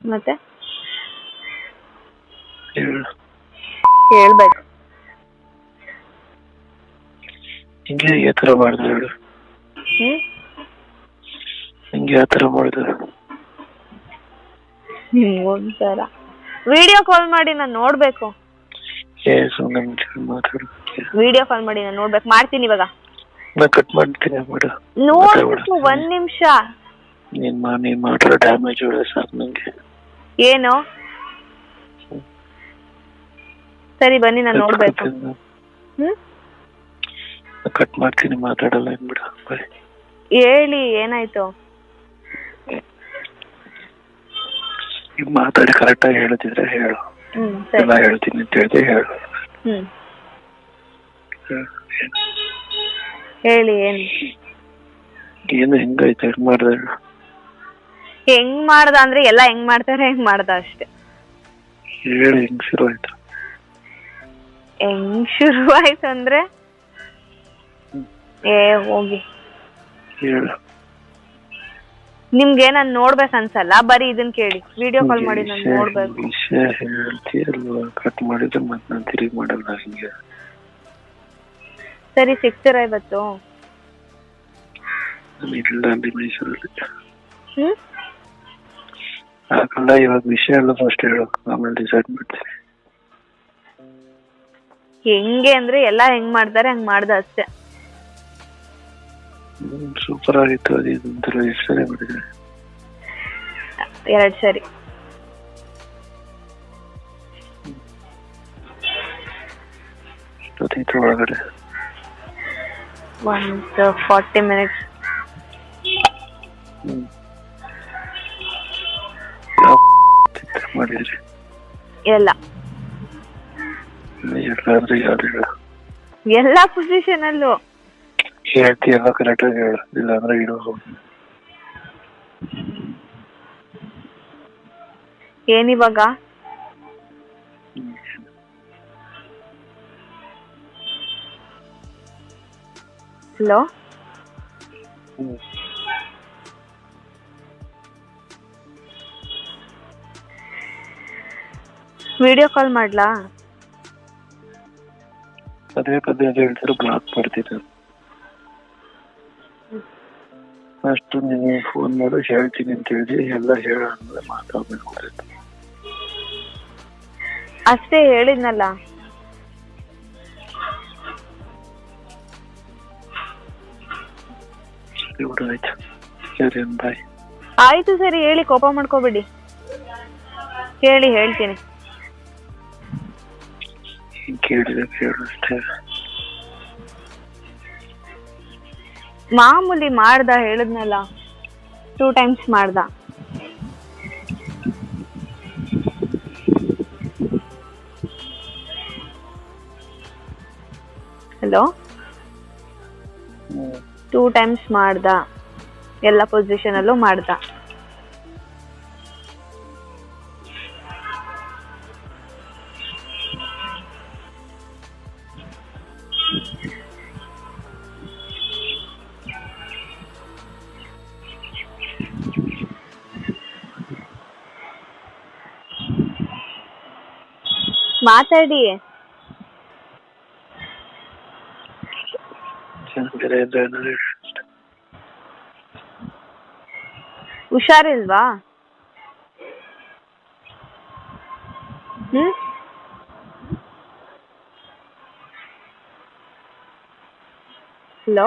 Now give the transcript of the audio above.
ಮತ್ತೆ? ಹೇಳು. ಹೇಳ್ಬೇಕು. ಹಿಂಗೆ ಯಾವ ಥರ ಮಾಡ್ದೆ ಹೇಳು. ಹ್ಮ್ ಹಿಂಗೆ ಯಾವ ಥರ ಮಾಡ್ದೆ? ಹ್ಮ್ ವಿಡಿಯೋ ಕಾಲ್ ಮಾಡಿ ನಾನು ನೋಡ್ಬೇಕು. ಏ ಸುಮ್ಮನೆ ಮಾತಾಡು ವಿಡಿಯೋ ಕಾಲ್ ಮಾಡಿ ನಾನು ನೋಡ್ಬೇಕು. ಮಾಡ್ತೀನಿ ಇವಾಗ. ನಾ ಕಟ್ ಮಾಡ್ತೀನಿ ನೋಡ್ಬೇಕು ಒಂದ್ ನಿಮಿಷ. ನೀನ್ ಮಾ ನೀನ್ ಮಾಡಿರೋ ಡ್ಯಾಮೇಜ್ ಸಾಕು ನಂಗೆ. ಏನು? ಸರಿ ಬನ್ನಿ ನಾನು ನೋಡ್ಬೇಕು. ಹ್ಮ್? ಕಟ್ ಮಾಡ್ತೀನಿ ಮಾತಾಡಲ್ಲ ಬಾಯ್ ಹೇಳಿ ಏನಾಯ್ತು? ಈಗ ಮಾತಾಡಿ ಕರೆಕ್ಟಾಗಿ ಹೇಳ್ತಿದ್ರೆ ಹೇಳು. ಹ್ಮ್ ಎಲ್ಲ ಸರಿ ಹೇಳ್ತೀನಿ ಅಂತ ಹೇಳಿದ್ರೆ ಹೇಳು. ಹ್ಮ್. ಹೇಳಿ ಏನು? ಏನು ಹೆಂಗಾಯ್ತು ಹೆಂಗ್ ಮಾಡ್ದೆ ಹೆಂಗ್ ಮಾಡ್ದ ಅಂದ್ರೆ ಎಲ್ಲ ಹೆಂಗ್ ಮಾಡ್ತಾರೆ ಹೆಂಗ್ ಮಾಡ್ದ ಅಷ್ಟೇ. ಹೇಳಿ ಹೆಂಗ್ ಶುರು ಆಯ್ತು? ಹೆಂಗ್ ಶುರು ಆಯ್ತು ಅಂದ್ರೆ ಏ ಹೋಗಿ. ಹೇಳು. ನಿಮ್ಗೆ ನಾನ್ ನೋಡ್ಬೇಕು ಅನ್ಸಲ್ಲ? ಬರೀ ಇದನ್ ಕೇಳಿ. ವಿಡಿಯೋ ಕಾಲ್ ಮಾಡಿ ನಾನು ನೋಡ್ಬೇಕು. ವಿಷಯ ಹೇಳ್ತೀಯಲ್ವಾ ಕಟ್ ಮಾಡಿದ್ರೆ ಮತ್ತೆ ನಾನು ತಿರುಗಿ ಮಾಡಲ್ಲ ಹಿಂಗೆ. ಸರಿ ಸಿಗ್ತೀರಾ ಇವತ್ತು? ನಾನು ಇಲ್ಲ ಮೈಸೂರಲ್ಲಿ ಹ್ಮ್? ಆಗಲ್ಲ ಇವಾಗ ವಿಷಯ ಎಲ್ಲ ಫಸ್ಟ್ ಹೇಳು ಆಮೇಲೆ ಡಿಸೈಡ್ ಮಾಡ್ತೀನಿ. ಹೆಂಗೆ ಅಂದ್ರೆ ಎಲ್ಲ ಹೆಂಗ್ ಮಾಡ್ತಾರೆ ಹಂಗ್ ಮಾಡ್ದ ಅಷ್ಟೇ. ಸೂಪರ್ ಆಗಿತ್ತು ಅದು ಇದು ಅಂತೆಲ್ಲ ಎಷ್ಟು ಸರಿ ಮಾಡಿದ್ರೆ ಎರಡ್ ಸರಿ. ಎಷ್ಟೊತ್ತಿತ್ತು ಒಳಗಡೆ. ಒಂದು ಫಾರ್ಟಿ ಮಿನಿಟ್ಸ್ ಮಾಡಿದ್ರಿ? ಎಲ್ಲ. ಎಲ್ಲಾದ್ರೂ ಯಾರು ಹೇಳು. ಎಲ್ಲಾ ಪೊಸಿಷನ್ ಅಲ್ಲೂ. ಹೇಳ್ತೀಯಲ್ಲ ಕರೆಕ್ಟಾಗಿ ಹೇಳು. ಇಲ್ಲಾಂದ್ರೆ ಇಡೋ. ಹೋಗಿ ಏನಿವಾಗ ಹಲೋ? ವಿಡಿಯೋ ಕಾಲ್ ಮಾಡ್ಲಾ? ಅದೇ ಪದೇ ಅದೇ ಹೇಳ್ತಾರೆ ಬ್ಲಾಕ್ ಮಾಡ್ತೀನಿ ಅಷ್ಟು ನೀವು ಫೋನ್ ಮಾಡಿ ಹೇಳ್ತೀನಿ ಅಂತ ಹೇಳಿ ಎಲ್ಲ ಹೇಳ ಅಂದ್ರೆ ಮಾತಾಡ್ಬೇಕು ಅಷ್ಟೇ ಹೇಳಿದ್ನಲ್ಲ. ಸರಿ ಬಿಡು ಆಯ್ತು. ಸರಿ ಬಾಯ್ ಆಯ್ತು ಸರಿ ಹೇಳಿ ಕೋಪ ಮಾಡ್ಕೋಬೇಡಿ. ಹೇಳಿ ಹೇಳ್ತೀನಿ. ಮಾಮೂಲಿ ಮಾಡ್ದ ಹೇಳಿದ್ನಲ್ಲ ಟೂ ಟೈಮ್ಸ್ ಮಾಡ್ದ. ಹಲೋ ಟು ಟೂ ಟೈಮ್ಸ್ ಮಾಡ್ದ. ಎಲ್ಲ ಪೊಸಿಷನ್ ಅಲ್ಲೂ ಮಾಡ್ದ. ಮಾತಾಡಿ. ಚೆನ್ನಾಗಿರ ಇದ್ರೆ ಏನಾದ್ರು ಹೇಳು ಅಷ್ಟೇ. ಹುಷಾರಿಲ್ವಾ? ಹ್ಮ್? ಹಲೋ?